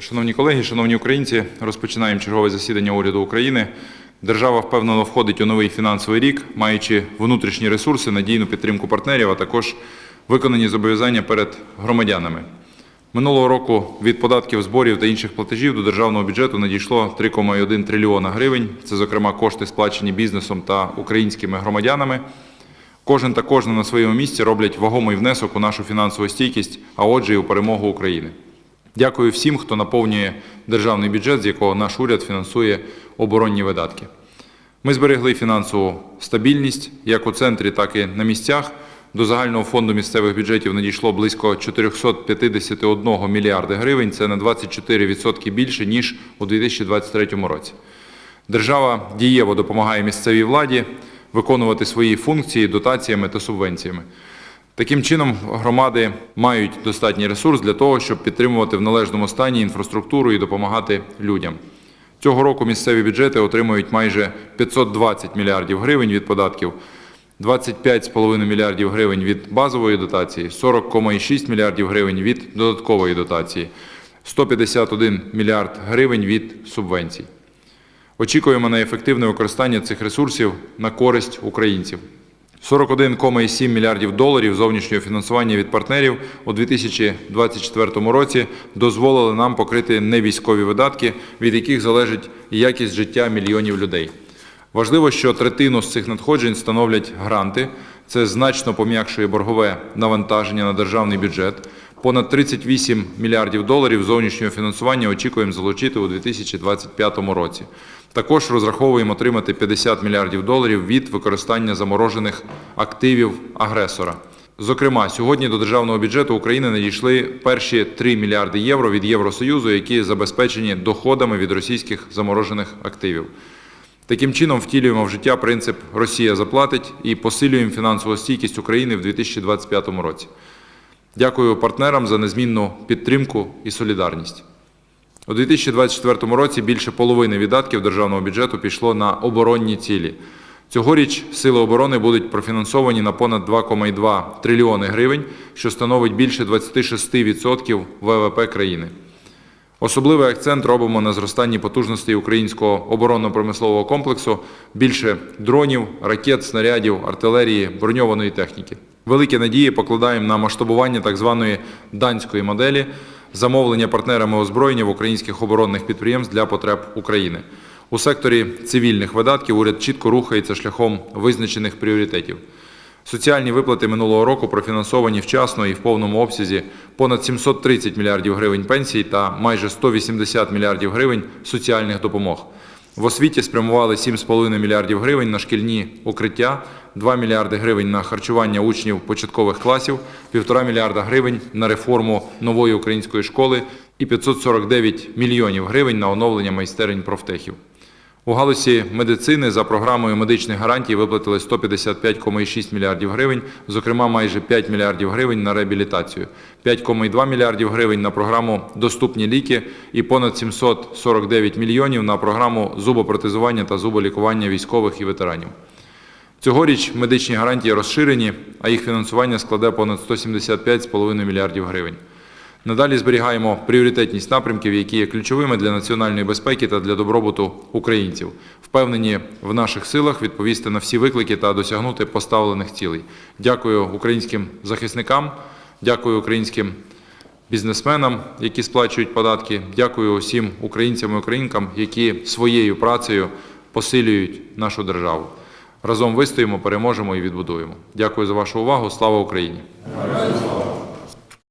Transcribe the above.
Шановні колеги, шановні українці, розпочинаємо чергове засідання уряду України. Держава впевнено входить у новий фінансовий рік, маючи внутрішні ресурси, надійну підтримку партнерів, а також виконані зобов'язання перед громадянами. Минулого року від податків, зборів та інших платежів до державного бюджету надійшло 3,1 трильйона гривень. Це, зокрема, кошти сплачені бізнесом та українськими громадянами. Кожен та кожна на своєму місці роблять вагомий внесок у нашу фінансову стійкість, а отже, і у перемогу України. Дякую всім, хто наповнює державний бюджет, з якого наш уряд фінансує оборонні видатки. Ми зберегли фінансову стабільність як у центрі, так і на місцях. До загального фонду місцевих бюджетів надійшло близько 451 мільярда гривень. Це на 24% більше ніж у 2023 році. Держава дієво допомагає місцевій владі виконувати свої функції дотаціями та субвенціями. Таким чином, громади мають достатній ресурс для того, щоб підтримувати в належному стані інфраструктуру і допомагати людям. Цього року місцеві бюджети отримують майже 520 мільярдів гривень від податків, 25,5 мільярдів гривень від базової дотації, 40,6 мільярдів гривень від додаткової дотації, 151 мільярд гривень від субвенцій. Очікуємо на ефективне використання цих ресурсів на користь українців. 41,7 мільярдів доларів зовнішнього фінансування від партнерів у 2024 році дозволили нам покрити невійськові видатки, від яких залежить якість життя мільйонів людей. Важливо, що третину з цих надходжень становлять гранти. Це значно пом'якшує боргове навантаження на державний бюджет. Понад 38 мільярдів доларів зовнішнього фінансування очікуємо залучити у 2025 році. Також розраховуємо отримати 50 мільярдів доларів від використання заморожених активів агресора. Зокрема, сьогодні до державного бюджету України надійшли перші 3 мільярди євро від Євросоюзу, які забезпечені доходами від російських заморожених активів. Таким чином втілюємо в життя принцип Росія заплатить і посилюємо фінансову стійкість України в 2025 році. Дякую партнерам за незмінну підтримку і солідарність. У 2024 році більше половини видатків державного бюджету пішло на оборонні цілі. Цьогоріч сили оборони будуть профінансовані на понад 2,2 трильйони гривень, що становить більше 26% ВВП країни. Особливий акцент робимо на зростанні потужностей українського оборонно-промислового комплексу, більше дронів, ракет, снарядів, артилерії, броньованої техніки. Великі надії покладаємо на масштабування так званої данської моделі замовлення партнерами озброєння в українських оборонних підприємств для потреб України. У секторі цивільних видатків уряд чітко рухається шляхом визначених пріоритетів. Соціальні виплати минулого року профінансовані вчасно і в повному обсязі понад 730 мільярдів гривень пенсій та майже 180 мільярдів гривень соціальних допомог. В освіті спрямували 7,5 мільярдів гривень на шкільні укриття, 2 мільярди гривень на харчування учнів початкових класів, 1,5 мільярда гривень на реформу нової української школи і 549 мільйонів гривень на оновлення майстерень профтехів. У галузі медицини за програмою медичних гарантій виплатили 155,6 мільярдів гривень, зокрема майже 5 мільярдів гривень на реабілітацію, 5,2 мільярдів гривень на програму Доступні ліки і понад 749 мільйонів на програму зубопротезування та зуболікування військових і ветеранів. Цьогоріч медичні гарантії розширені, а їх фінансування складе понад 175,5 мільярдів гривень. Надалі зберігаємо пріоритетність напрямків, які є ключовими для національної безпеки та для добробуту українців. Впевнені в наших силах відповісти на всі виклики та досягнути поставлених цілей. Дякую українським захисникам, дякую українським бізнесменам, які сплачують податки. Дякую усім українцям і українкам, які своєю працею посилюють нашу державу. Разом вистоїмо, переможемо і відбудуємо. Дякую за вашу увагу. Слава Україні!